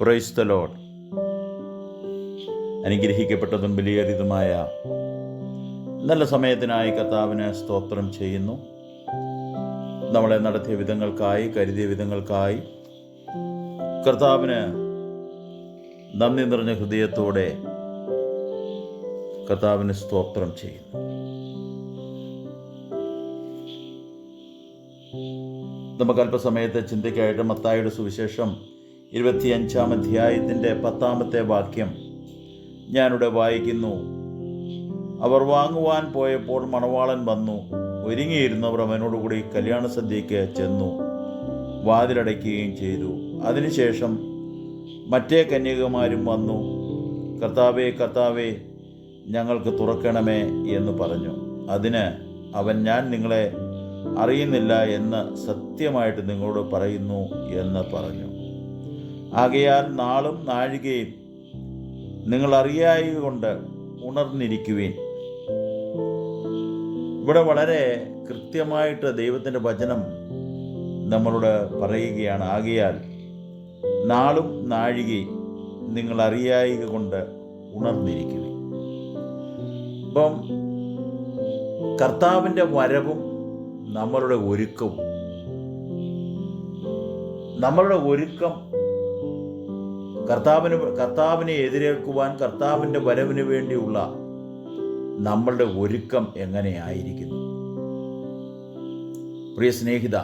Price the load അനുഗ്രഹിക്കപ്പെട്ടതും വിലയേറിയതുമായ നല്ല സമയത്തിനായി കർത്താവിനെ സ്തോത്രം ചെയ്യുന്നു. നമ്മളെ നടത്തിയ വിധങ്ങൾക്കായി കരുതിയ വിധങ്ങൾക്കായി കർത്താവിന് നന്ദി നിറഞ്ഞ ഹൃദയത്തോടെ കർത്താവിന് സ്തോത്രം ചെയ്യുന്നു. നമുക്ക് അല്പസമയത്തെ ചിന്തയ്ക്കായിട്ട് മത്തായുടെ സുവിശേഷം ഇരുപത്തിയഞ്ചാം അധ്യായത്തിന്റെ പത്താമത്തെ വാക്യം. ഞാനിവിടെ വായിക്കുന്നു. അവർ വാങ്ങുവാൻ പോയപ്പോൾ മണവാളൻ വന്നു. ഒരുങ്ങിയിരുന്നവർ അവനോടുകൂടി കല്യാണ സദ്യയ്ക്ക് ചെന്നു. വാതിലടയ്ക്കുകയും ചെയ്തു. അതിനുശേഷം മറ്റേ കന്യകമാരും വന്നു. കർത്താവേ കർത്താവേ ഞങ്ങൾക്ക് തുറക്കണമേ എന്ന് പറഞ്ഞു. അതിന് അവൻ ഞാൻ നിങ്ങളെ അറിയുന്നില്ല എന്ന് സത്യമായിട്ട് നിങ്ങളോട് പറയുന്നു എന്ന് പറഞ്ഞു. ആകയാൽ നാളും നാഴികയും നിങ്ങൾ അറിയായി കൊണ്ട് ഉണർന്നിരിക്കുവിൻ. ഇവിടെ വളരെ കൃത്യമായിട്ട് ദൈവത്തിന്റെ വചനം നമ്മളോട് പറയുകയാണ്. ആകയാൽ നാളും നാഴികയും നിങ്ങൾ അറിയായി കൊണ്ട് ഉണർന്നിരിക്കുവിൻ. ഇപ്പം കർത്താവിന്റെ വരവും നമ്മളുടെ ഒരുക്കവും നമ്മളുടെ ഒരുക്കം കർത്താവിന് കർത്താവിനെ എതിരേൽക്കുവാൻ കർത്താവിന്റെ വരവിന് വേണ്ടിയുള്ള നമ്മളുടെ ഒരുക്കം എങ്ങനെയായിരിക്കുന്നു പ്രിയ സ്നേഹിത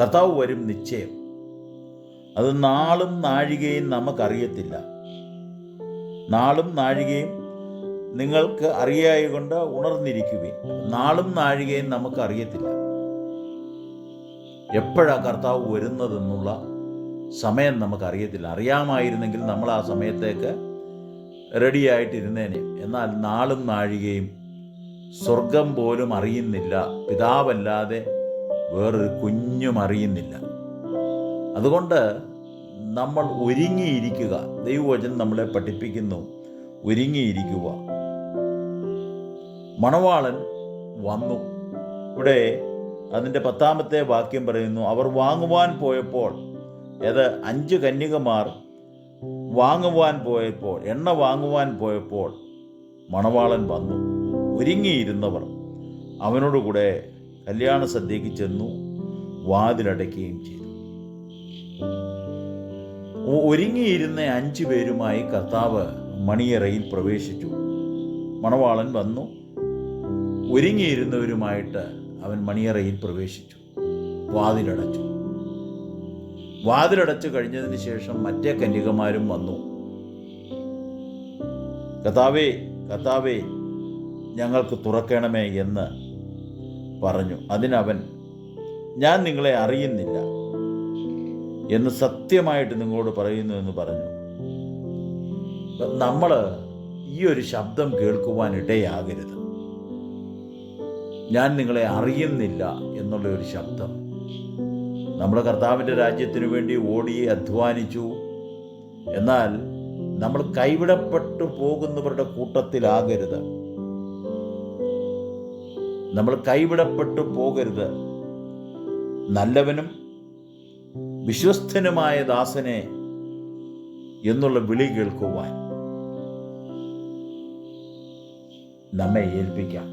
കർത്താവ് വരും നിശ്ചയം. അത് നാളും നാഴികയും നമുക്കറിയത്തില്ല. നാളും നാഴികയും നിങ്ങൾക്ക് അറിയായകൊണ്ട് ഉണർന്നിരിക്കുകയും നാളും നാഴികയും നമുക്കറിയത്തില്ല. എപ്പോഴാണ് കർത്താവ് വരുന്നതെന്നുള്ള സമയം നമുക്കറിയത്തില്ല. അറിയാമായിരുന്നെങ്കിൽ നമ്മൾ ആ സമയത്തേക്ക് റെഡിയായിട്ടിരുന്നേനെ. എന്നാൽ നാളും നാഴികയും സ്വർഗം പോലും അറിയുന്നില്ല. പിതാവല്ലാതെ വേറൊരു കുഞ്ഞും അറിയുന്നില്ല. അതുകൊണ്ട് നമ്മൾ ഒരുങ്ങിയിരിക്കുക. ദൈവവചനം നമ്മളെ പഠിപ്പിക്കുന്നു. ഒരുങ്ങിയിരിക്കുക. മണവാളൻ വന്നു. ഇവിടെ അതിന്റെ പത്താമത്തെ വാക്യം പറയുന്നു. അവർ വാങ്ങുവാൻ പോയപ്പോൾ ഏത് അഞ്ച് കന്യകമാർ വാങ്ങുവാൻ പോയപ്പോൾ എണ്ണ വാങ്ങുവാൻ പോയപ്പോൾ മണവാളൻ വന്നു. ഒരുങ്ങിയിരുന്നവർ അവനോടുകൂടെ കല്യാണ സദ്യക്ക് ചെന്നു വാതിലടയ്ക്കുകയും ചെയ്തു. ഒരുങ്ങിയിരുന്ന അഞ്ചു പേരുമായി കർത്താവ് മണിയറയിൽ പ്രവേശിച്ചു. മണവാളൻ വന്നു. ഒരുങ്ങിയിരുന്നവരുമായിട്ട് അവൻ മണിയറയിൽ പ്രവേശിച്ചു. വാതിലടച്ചു. വാതിലടച്ചു കഴിഞ്ഞതിന് ശേഷം മറ്റേ കന്യകമാരും വന്നു. കഥാവേ കഥാവേ ഞങ്ങൾക്ക് തുറക്കണമേ എന്ന് പറഞ്ഞു. അതിനവൻ ഞാൻ നിങ്ങളെ അറിയുന്നില്ല എന്ന് സത്യമായിട്ട് നിങ്ങളോട് പറയുന്നു എന്ന് പറഞ്ഞു. നമ്മൾ ഈ ഒരു ശബ്ദം കേൾക്കുവാൻ ഇടയാകരുത്. ഞാൻ നിങ്ങളെ അറിയുന്നില്ല എന്നുള്ള ഒരു ശബ്ദം. നമ്മുടെ കർത്താവിന്റെ രാജ്യത്തിനു വേണ്ടി ഓടി അധ്വാനിച്ചു. എന്നാൽ നമ്മൾ കൈവിടപ്പെട്ടു പോകുന്നവരുടെ കൂട്ടത്തിലാകരുത്. നമ്മൾ കൈവിടപ്പെട്ടു പോകരുത്. നല്ലവനും വിശ്വസ്തനുമായ ദാസനെ എന്നുള്ള വിളി കേൾക്കുവാൻ നമ്മെ ഏൽപ്പിക്കാം.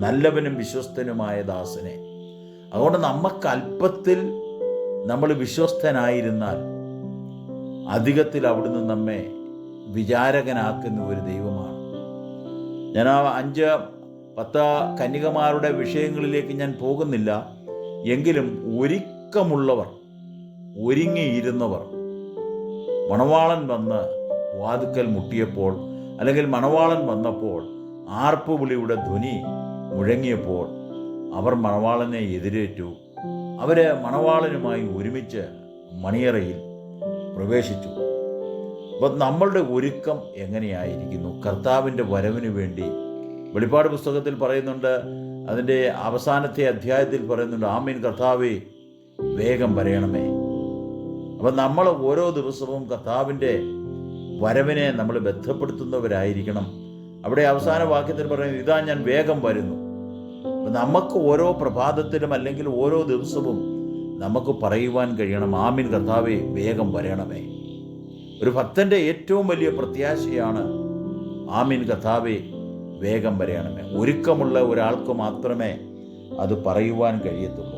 നല്ലവനും വിശ്വസ്തനുമായ ദാസനെ. അതുകൊണ്ട് നമുക്ക് അല്പത്തിൽ നമ്മൾ വിശ്വസ്തനായിരുന്നാൽ അധികത്തിൽ അവിടുന്ന് നമ്മെ വിചാരകനാക്കുന്ന ഒരു ദൈവമാണ്. ഞാൻ ആ അഞ്ച് പത്ത് കന്യകമാരുടെ വിഷയങ്ങളിലേക്ക് ഞാൻ പോകുന്നില്ല. എങ്കിലും ഒരുക്കമുള്ളവർ ഒരുങ്ങിയിരുന്നവർ മണവാളൻ വന്ന് വാതുക്കൽ മുട്ടിയപ്പോൾ അല്ലെങ്കിൽ മണവാളൻ വന്നപ്പോൾ ആർപ്പുവിളിയുടെ ധ്വനി മുഴങ്ങിയപ്പോൾ അവർ മണവാളനെ എതിരേറ്റു. അവർ മണവാളനുമായി ഒരുമിച്ച് മണിയറയിൽ പ്രവേശിച്ചു. അപ്പം നമ്മളുടെ ഒരുക്കം എങ്ങനെയായിരിക്കുന്നു? കർത്താവിന്റെ വരവിന് വേണ്ടി വെളിപ്പാട് പുസ്തകത്തിൽ പറയുന്നുണ്ട് അതിന്റെ അവസാനത്തെ അധ്യായത്തിൽ പറയുന്നുണ്ട് ആമീൻ കർത്താവേ വേഗം വരയണമേ. അപ്പം നമ്മൾ ഓരോ ദിവസവും കർത്താവിന്റെ വരവിനെ നമ്മൾ ബന്ധപ്പെടുത്തുന്നവരായിരിക്കണം. അവിടെ അവസാന വാക്യത്തിൽ പറയുന്നത് ഇതാ ഞാൻ വേഗം വരുന്നു. നമുക്ക് ഓരോ പ്രഭാതത്തിലും അല്ലെങ്കിൽ ഓരോ ദിവസവും നമുക്ക് പറയുവാൻ കഴിയണം ആമിൻ കർത്താവെ വേഗം വരണമേ. ഒരു ഭക്തന്റെ ഏറ്റവും വലിയ പ്രത്യാശയാണ് ആമിൻ കർത്താവെ വേഗം വരയണമേ ഒരുക്കമുള്ള ഒരാൾക്ക് മാത്രമേ അത് പറയുവാൻ കഴിയത്തുള്ളൂ.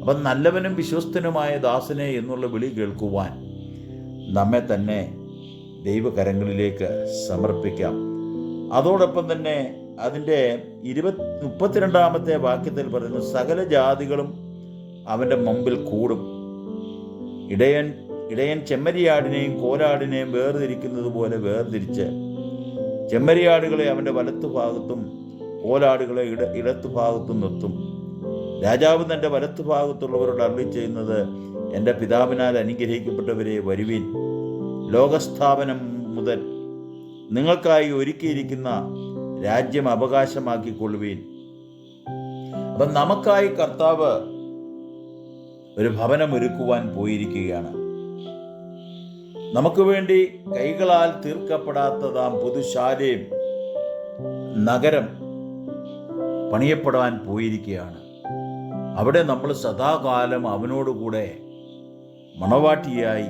അപ്പം നല്ലവനും വിശ്വസ്തനുമായ ദാസനെ എന്നുള്ള വിളി കേൾക്കുവാൻ നമ്മെ തന്നെ ദൈവകരങ്ങളിലേക്ക് സമർപ്പിക്കാം. അതോടൊപ്പം തന്നെ അതിന്റെ ഇരുപത് മുപ്പത്തിരണ്ടാമത്തെ വാക്യത്തിൽ പറയുന്നു സകല ജാതികളും അവന്റെ മുമ്പിൽ കൂടും. ഇടയൻ ഇടയൻ ചെമ്മരിയാടിനെയും കോലാടിനെയും വേർതിരിക്കുന്നത് പോലെ വേർതിരിച്ച് ചെമ്മരിയാടുകളെ അവന്റെ വലത്തു ഭാഗത്തും കോലാടുകളെ ഇട ഇടത്തു ഭാഗത്തും നിർത്തും. രാജാവ് തന്റെ വലത്തു ഭാഗത്തുള്ളവരോട് അരളി ചെയ്യുന്നത് എന്റെ പിതാവിനാൽ അനുഗ്രഹിക്കപ്പെട്ടവരെ വരുവീൻ. ലോകസ്ഥാപനം മുതൽ നിങ്ങൾക്കായി ഒരുക്കിയിരിക്കുന്ന രാജ്യം അവകാശമാക്കിക്കൊള്ളുവീൻ. അപ്പം നമുക്കായി കർത്താവ് ഒരു ഭവനം ഒരുക്കുവാൻ പോയിരിക്കുകയാണ്. നമുക്ക് വേണ്ടി കൈകളാൽ തീർക്കപ്പെടാത്തതാം പുതുശാലയും നഗരം പണിയപ്പെടാൻ പോയിരിക്കുകയാണ്. അവിടെ നമ്മൾ സദാകാലം അവനോടുകൂടെ മണവാട്ടിയായി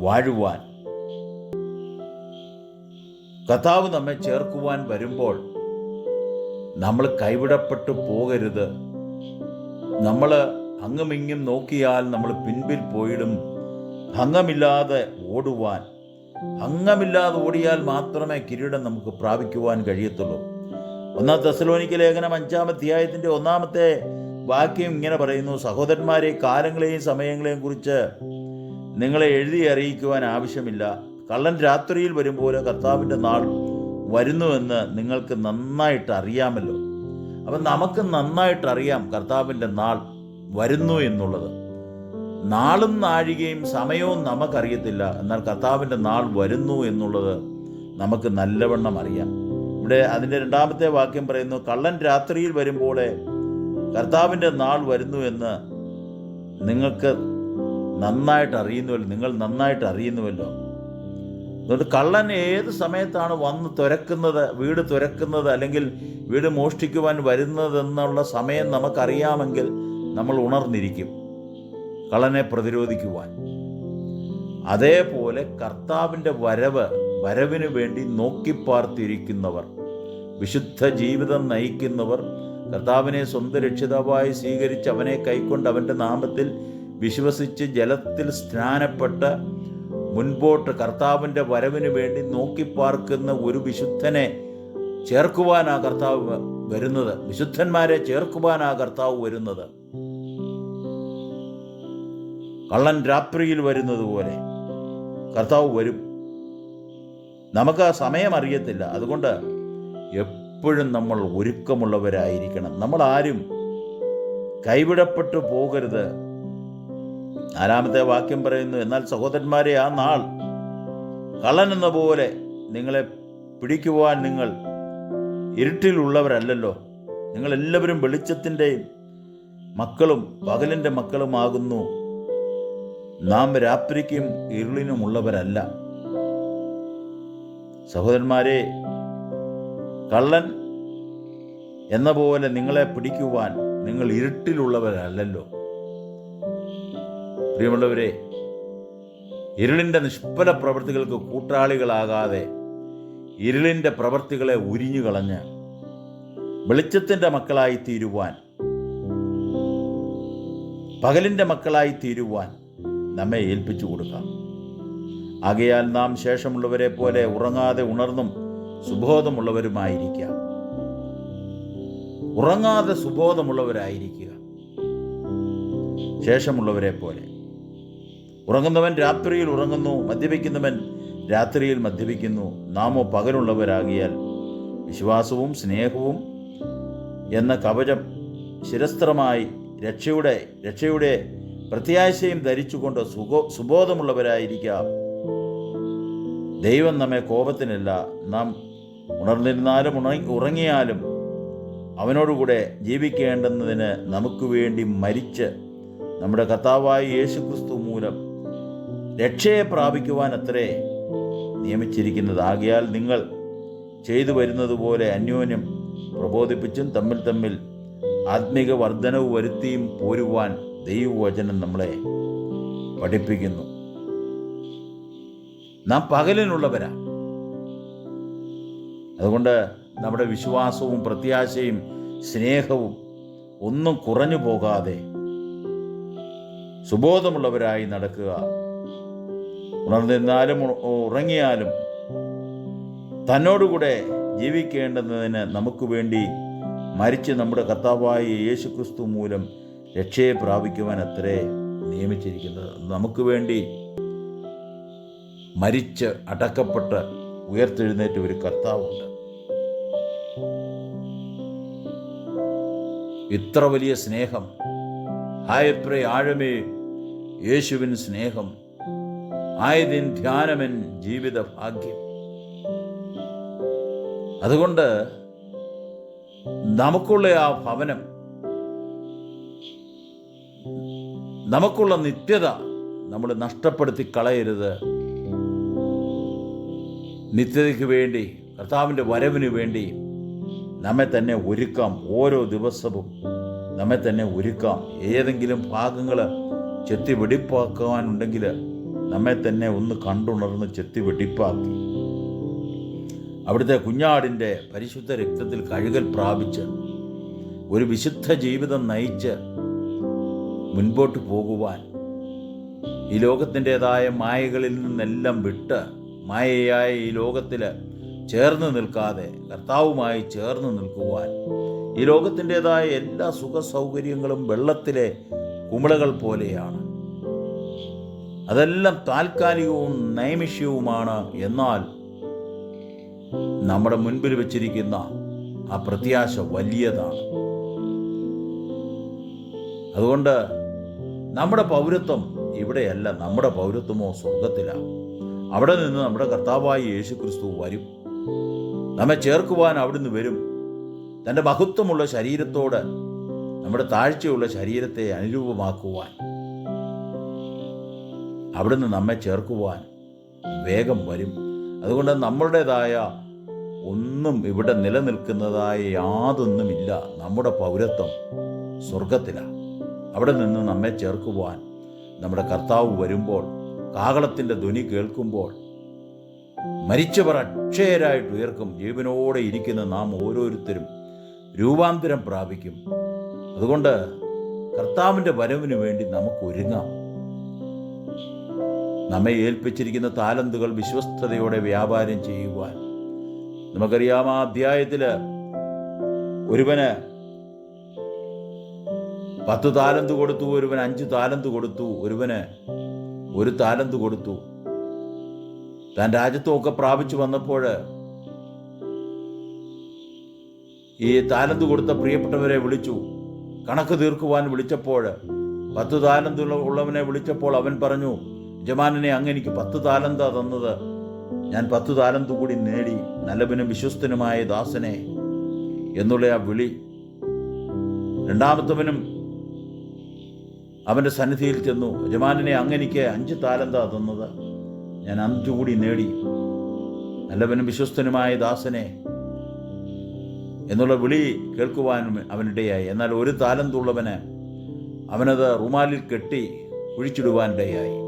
വാഴുവാൻ കഥാവ് നമ്മെ ചേർക്കുവാൻ വരുമ്പോൾ നമ്മൾ കൈവിടപ്പെട്ടു പോകരുത്. നമ്മൾ അങ്ങുമിങ്ങും നോക്കിയാൽ നമ്മൾ പിൻപിൽ പോയിടും. ഭംഗമില്ലാതെ ഓടുവാൻ ഭംഗമില്ലാതെ ഓടിയാൽ മാത്രമേ കിരീടം നമുക്ക് പ്രാപിക്കുവാൻ കഴിയത്തുള്ളൂ. ഒന്നാം തെസലോനിക്ക ലേഖനം അഞ്ചാം അധ്യായത്തിന്റെ ഒന്നാമത്തെ വാക്യം ഇങ്ങനെ പറയുന്നു സഹോദരന്മാരെ കാലങ്ങളെയും സമയങ്ങളെയും കുറിച്ച് നിങ്ങളെ എഴുതി അറിയിക്കുവാൻ ആവശ്യമില്ല. കള്ളൻ രാത്രിയിൽ വരുമ്പോൾ കർത്താവിന്റെ നാൾ വരുന്നുവെന്ന് നിങ്ങൾക്ക് നന്നായിട്ട് അറിയാമല്ലോ. അപ്പം നമുക്ക് നന്നായിട്ട് അറിയാം കർത്താവിന്റെ നാൾ വരുന്നു എന്നുള്ളത്. നാളും നാഴികയും സമയവും നമുക്കറിയത്തില്ല. എന്നാൽ കർത്താവിന്റെ നാൾ വരുന്നു എന്നുള്ളത് നമുക്ക് നല്ലവണ്ണം അറിയാം. ഇവിടെ അതിന്റെ രണ്ടാമത്തെ വാക്യം പറയുന്നു കള്ളൻ രാത്രിയിൽ വരുമ്പോൾ കർത്താവിന്റെ നാൾ വരുന്നു എന്ന് നിങ്ങൾക്ക് നന്നായിട്ട് അറിയുന്നുവല്ലോ. നിങ്ങൾ നന്നായിട്ട് അറിയുന്നുവല്ലോ. അതുകൊണ്ട് കള്ളൻ ഏത് സമയത്താണ് വന്ന് തുരക്കുന്നത് വീട് തുരക്കുന്നത് അല്ലെങ്കിൽ വീട് മോഷ്ടിക്കുവാൻ വരുന്നതെന്നുള്ള സമയം നമുക്കറിയാമെങ്കിൽ നമ്മൾ ഉണർന്നിരിക്കും കള്ളനെ പ്രതിരോധിക്കുവാൻ. അതേപോലെ കർത്താവിന്റെ വരവ് വരവിന് വേണ്ടി നോക്കിപ്പാർത്തിരിക്കുന്നവർ വിശുദ്ധ ജീവിതം നയിക്കുന്നവർ കർത്താവിനെ സ്വന്തം രക്ഷിതാവായി സ്വീകരിച്ച് അവനെ കൈക്കൊണ്ട് അവന്റെ നാമത്തിൽ വിശ്വസിച്ച് ജലത്തിൽ സ്നാനപ്പെട്ട് മുൻപോട്ട് കർത്താവിന്റെ വരവിന് വേണ്ടി നോക്കിപ്പാർക്കുന്ന ഒരു വിശുദ്ധനെ ചേർക്കുവാനാ കർത്താവ് വരുന്നത്. വിശുദ്ധന്മാരെ ചേർക്കുവാനാ കർത്താവ് വരുന്നത്. കള്ളൻ രാത്രിയിൽ വരുന്നത് പോലെ കർത്താവ് വരും. നമുക്ക് ആ സമയം അറിയത്തില്ല. അതുകൊണ്ട് എപ്പോഴും നമ്മൾ ഒരുക്കമുള്ളവരായിരിക്കണം. നമ്മൾ ആരും കൈവിടപ്പെട്ടു പോകരുത്. നാലാമത്തെ വാക്യം പറയുന്നു എന്നാൽ സഹോദരന്മാരെ ആ നാൾ കള്ളൻ എന്ന പോലെ നിങ്ങളെ പിടിക്കുവാൻ നിങ്ങൾ ഇരുട്ടിലുള്ളവരല്ലല്ലോ. നിങ്ങളെല്ലാവരും വെളിച്ചത്തിന്റെയും മക്കളും പകലിന്റെ മക്കളുമാകുന്നു. നാം രാത്രിക്കും ഇരുളിനുമുള്ളവരല്ല സഹോദരന്മാരെ കള്ളൻ എന്ന പോലെ നിങ്ങളെ പിടിക്കുവാൻ നിങ്ങൾ ഇരുട്ടിലുള്ളവരല്ലല്ലോ. പ്രിയമുള്ളവരെ ഇരുളിന്റെ നിഷ്ഫല പ്രവൃത്തികൾക്ക് കൂട്ടാളികളാകാതെ ഇരുളിന്റെ പ്രവൃത്തികളെ ഉരിഞ്ഞു കളഞ്ഞ് വെളിച്ചത്തിന്റെ മക്കളായി തീരുവാൻ പകലിന്റെ മക്കളായി തീരുവാൻ നമ്മെ ഏൽപ്പിച്ചു കൊടുക്കാം. ആകയാൽ നാം ശേഷമുള്ളവരെ പോലെ ഉറങ്ങാതെ ഉണർന്നും സുബോധമുള്ളവരുമായിരിക്കാം. ഉറങ്ങാതെ സുബോധമുള്ളവരായിരിക്കുക. ശേഷമുള്ളവരെ പോലെ ഉറങ്ങുന്നവൻ രാത്രിയിൽ ഉറങ്ങുന്നു മദ്യപിക്കുന്നവൻ രാത്രിയിൽ മദ്യപിക്കുന്നു. നാമോ പകലുള്ളവരാകിയാൽ വിശ്വാസവും സ്നേഹവും എന്ന കവചം ശിരസ്ത്രമായി രക്ഷയുടെ രക്ഷയുടെ പ്രത്യാശയും ധരിച്ചുകൊണ്ട് സുഖോ സുബോധമുള്ളവരായിരിക്കാം. ദൈവം നമ്മെ കോപത്തിനല്ല. നാം ഉണർന്നിരുന്നാലും ഉണ ഉറങ്ങിയാലും അവനോടുകൂടെ ജീവിക്കേണ്ടുന്നതിന് നമുക്ക് വേണ്ടി മരിച്ച് നമ്മുടെ കർത്താവായ യേശുക്രിസ്തു രക്ഷയെ പ്രാപിക്കുവാൻ അത്രേ നിയമിച്ചിരിക്കുന്നത് ആകയാൽ നിങ്ങൾ ചെയ്തു വരുന്നത് പോലെ അന്യോന്യം പ്രബോധിപ്പിച്ചും തമ്മിൽ തമ്മിൽ ആത്മീക വർധനവ് വരുത്തിയും പോരുവാൻ ദൈവവചനം നമ്മളെ പഠിപ്പിക്കുന്നു. നാം പകലിനുള്ളവരാ അതുകൊണ്ട് നമ്മുടെ വിശ്വാസവും പ്രത്യാശയും സ്നേഹവും ഒന്നും കുറഞ്ഞു പോകാതെ സുബോധമുള്ളവരായി നടക്കുക. ഉണർന്നിരുന്നാലും ഉറങ്ങിയാലും തന്നോടുകൂടെ ജീവിക്കേണ്ടുന്നതിന് നമുക്ക് വേണ്ടി മരിച്ച് നമ്മുടെ കർത്താവായ യേശു ക്രിസ്തു മൂലം രക്ഷയെ പ്രാപിക്കുവാൻ അത്രേ നിയമിച്ചിരിക്കുന്നത്. നമുക്ക് വേണ്ടി മരിച്ച് അടക്കപ്പെട്ട് ഉയർത്തെഴുന്നേറ്റ ഒരു കർത്താവുണ്ട്. ഇത്ര വലിയ സ്നേഹം ഹായപ്രേ ആഴമേ യേശുവിൻ സ്നേഹം. ആയതിൻ ധ്യാനമൻ ജീവിത ഭാഗ്യം അതുകൊണ്ട് നമുക്കുള്ള ആ ഭവനം നമുക്കുള്ള നിത്യത നമ്മൾ നഷ്ടപ്പെടുത്തി കളയരുത്. നിത്യതയ്ക്ക് വേണ്ടി കർത്താവിന്റെ വരവിന് വേണ്ടി നമ്മെ തന്നെ ഒരുക്കാം ഓരോ ദിവസവും. നമ്മെ തന്നെ ഒരുക്കാം. ഏതെങ്കിലും ഭാഗങ്ങൾ ചെത്തി വെടിപ്പാക്കാനുണ്ടെങ്കിൽ നമ്മെ തന്നെ ഒന്ന് കണ്ടുണർന്ന് ചെത്തി വെടിപ്പാക്കി. അവിടുത്തെ കുഞ്ഞാടിന്റെ പരിശുദ്ധ രക്തത്തിൽ കഴുകൽ പ്രാപിച്ച് ഒരു വിശുദ്ധ ജീവിതം നയിച്ച് മുൻപോട്ട് പോകുവാൻ ഈ ലോകത്തിന്റെതായ മായകളിൽ നിന്നെല്ലാം വിട്ട് മായയായ ഈ ലോകത്തിൽ ചേർന്ന് നിൽക്കാതെ കർത്താവുമായി ചേർന്ന് നിൽക്കുവാൻ ഈ ലോകത്തിന്റെതായ എല്ലാ സുഖ സൗകര്യങ്ങളും വെള്ളത്തിലെ കുമിളകൾ പോലെയാണ്. അതെല്ലാം താൽക്കാലികവും നൈമിഷ്യവുമാണ് എന്നാൽ നമ്മുടെ മുൻപിൽ വെച്ചിരിക്കുന്ന ആ പ്രത്യാശ വലിയതാണ്. അതുകൊണ്ട് നമ്മുടെ പൗരത്വം ഇവിടെയല്ല നമ്മുടെ പൗരത്വമോ സ്വർഗത്തിലാണ് അവിടെ നിന്ന് നമ്മുടെ കർത്താവായി യേശു ക്രിസ്തു വരും. നമ്മെ ചേർക്കുവാൻ അവിടുന്ന് വരും. തന്റെ മഹത്വമുള്ള ശരീരത്തോട് നമ്മുടെ താഴ്ചയുള്ള ശരീരത്തെ അനുരൂപമാക്കുവാൻ. അവിടുന്ന് നമ്മെ ചേർക്കുവാൻ വേഗം വരും. അതുകൊണ്ട് നമ്മളുടേതായ ഒന്നും ഇവിടെ നിലനിൽക്കുന്നതായ യാതൊന്നുമില്ല. നമ്മുടെ പൗരത്വം സ്വർഗത്തിലാണ് അവിടെ നിന്ന് നമ്മെ ചേർക്കുവാൻ നമ്മുടെ കർത്താവ് വരുമ്പോൾ കാകളത്തിന്റെ ധ്വനി കേൾക്കുമ്പോൾ മരിച്ചവർ അക്ഷയരായിട്ട് ഉയർക്കും. ജീവനോടെ ഇരിക്കുന്ന നാം ഓരോരുത്തരും രൂപാന്തരം പ്രാപിക്കും. അതുകൊണ്ട് കർത്താവിന്റെ വരവിന് വേണ്ടി നമുക്ക് ഒരുങ്ങാം. നമ്മെ ഏൽപ്പിച്ചിരിക്കുന്ന താലന്തുകൾ വിശ്വസ്തയോടെ വ്യാപാരം ചെയ്യുവാൻ. നമുക്കറിയാം ആ അധ്യായത്തിൽ ഒരുവന് പത്ത് താലന്ത് കൊടുത്തു ഒരുവന് അഞ്ച് താലന്ത് കൊടുത്തു ഒരുവന് ഒരു താലന്ത് കൊടുത്തു. താൻ രാജ്യത്വമൊക്കെ പ്രാപിച്ചു വന്നപ്പോൾ ഈ താലന്ത് കൊടുത്ത പ്രിയപ്പെട്ടവരെ വിളിച്ചു. കണക്ക് തീർക്കുവാൻ വിളിച്ചപ്പോൾ പത്ത് താലന്ത് ഉള്ള- ഉള്ളവനെ വിളിച്ചപ്പോൾ അവൻ പറഞ്ഞു യജമാനനെ അങ്ങ് എനിക്ക് പത്ത് താലന്ത തന്നത്. ഞാൻ പത്ത് താലന്ത് കൂടി നേടി നല്ലവനും വിശ്വസ്തനുമായ ദാസനെ എന്നുള്ള ആ വിളി രണ്ടാമത്തവനും അവന്റെ സന്നിധിയിൽ ചെന്നു. യജമാനനെ അങ്ങെനിക്ക് അഞ്ച് താലന്ത തന്നത്. ഞാൻ അഞ്ചു കൂടി നേടി നല്ലവനും വിശ്വസ്തനുമായ ദാസനെ എന്നുള്ള വിളി കേൾക്കുവാനും അവനിടയായി. എന്നാൽ ഒരു താലന്തുള്ളവന് അവനത് റുമാലിൽ കെട്ടി കുഴിച്ചിടുവാനിടയായി.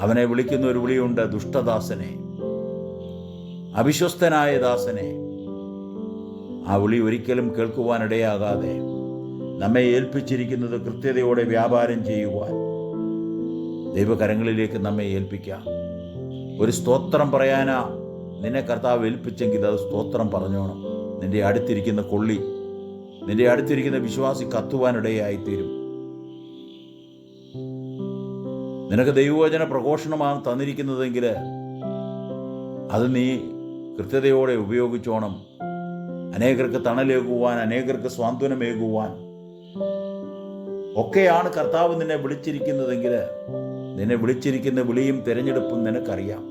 അവനെ വിളിക്കുന്ന ഒരു വിളിയുണ്ട് ദുഷ്ടദാസനെ. അവിശ്വസ്തനായ ദാസനെ. ആ വിളി ഒരിക്കലും കേൾക്കുവാനിടയാകാതെ നമ്മെ ഏൽപ്പിച്ചിരിക്കുന്നത് കൃത്യതയോടെ വ്യാപാരം ചെയ്യുവാൻ ദൈവകരങ്ങളിലേക്ക് നമ്മെ ഏൽപ്പിക്കാം. ഒരു സ്തോത്രം പറയാനാ നിന്നെ കർത്താവ് ഏൽപ്പിച്ചെങ്കിൽ അത് സ്തോത്രം പറഞ്ഞോണം. നിന്റെ അടുത്തിരിക്കുന്ന കൊള്ളി നിന്റെ അടുത്തിരിക്കുന്ന വിശ്വാസി കത്തുവാനിടയായിത്തീരും. നിനക്ക് ദൈവവചന പ്രഘോഷണമാണ് തന്നിരിക്കുന്നതെങ്കിൽ അത് നീ കൃത്യതയോടെ ഉപയോഗിച്ചോണം. അനേകർക്ക് തണലേകുവാൻ അനേകർക്ക് സ്വാന്തനമേകുവാൻ. ഒക്കെയാണ് കർത്താവ് നിന്നെ വിളിച്ചിരിക്കുന്നതെങ്കിൽ നിന്നെ വിളിച്ചിരിക്കുന്ന വിളിയും തിരഞ്ഞെടുപ്പും നിനക്കറിയാം.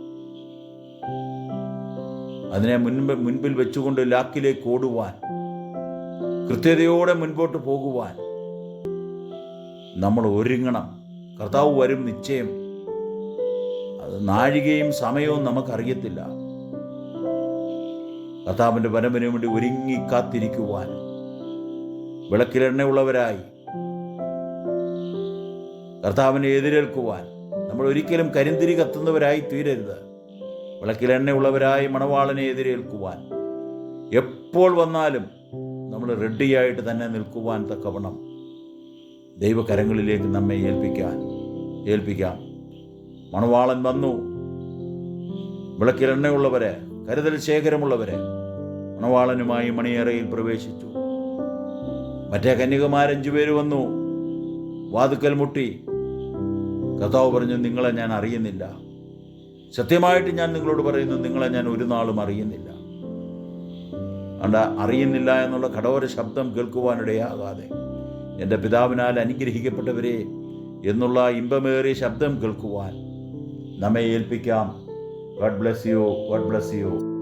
അതിനെ മുൻപ് മുൻപിൽ വെച്ചുകൊണ്ട് ലാക്കിലേക്ക് ഓടുവാൻ കൃത്യതയോടെ മുൻപോട്ട് പോകുവാൻ നമ്മൾ ഒരുങ്ങണം. കർത്താവ് വരും നിശ്ചയം. അത് നാഴികയും സമയവും നമുക്കറിയത്തില്ല. കർത്താവിന്റെ വരവിന് വേണ്ടി ഒരുങ്ങി കാത്തിരിക്കുവാൻ. വിളക്കിലെണ്ണയുള്ളവരായി. കർത്താവിനെ എതിരേൽക്കുവാൻ. നമ്മൾ ഒരിക്കലും കരിന്തിരി കത്തുന്നവരായി തീരരുത്. വിളക്കിലെണ്ണയുള്ളവരായി മണവാളനെ എതിരേൽക്കുവാൻ. എപ്പോൾ വന്നാലും നമ്മൾ റെഡിയായിട്ട് തന്നെ നിൽക്കുവാൻ തക്കവണ്ണം. ദൈവകരങ്ങളിലേക്ക് നമ്മെ ഏൽപ്പിക്കാൻ ഏൽപ്പിക്കാം. മണവാളൻ വന്നു. വിളക്കിലെണ്ണയുള്ളവരെ കരുതൽ ശേഖരമുള്ളവരെ മണവാളനുമായി മണിയറയിൽ പ്രവേശിച്ചു. മറ്റേ കന്യകമാരഞ്ചു പേര് വന്നു. വാതുക്കൽ മുട്ടി. കഥാവ് പറഞ്ഞു നിങ്ങളെ ഞാൻ അറിയുന്നില്ല. സത്യമായിട്ട് ഞാൻ നിങ്ങളോട് പറയുന്നു നിങ്ങളെ ഞാൻ ഒരു നാളും അറിയുന്നില്ല. അണ്ട അറിയുന്നില്ല എന്നുള്ള കടവര ശബ്ദം കേൾക്കുവാനിടയാകാതെ എന്റെ പിതാവിനാൽ അനുഗ്രഹിക്കപ്പെട്ടവരെ എന്നുള്ള ഇമ്പമേറിയ ശബ്ദം കേൾക്കുവാൻ നമ്മെ ഏൽപ്പിക്കാം. God bless you God bless you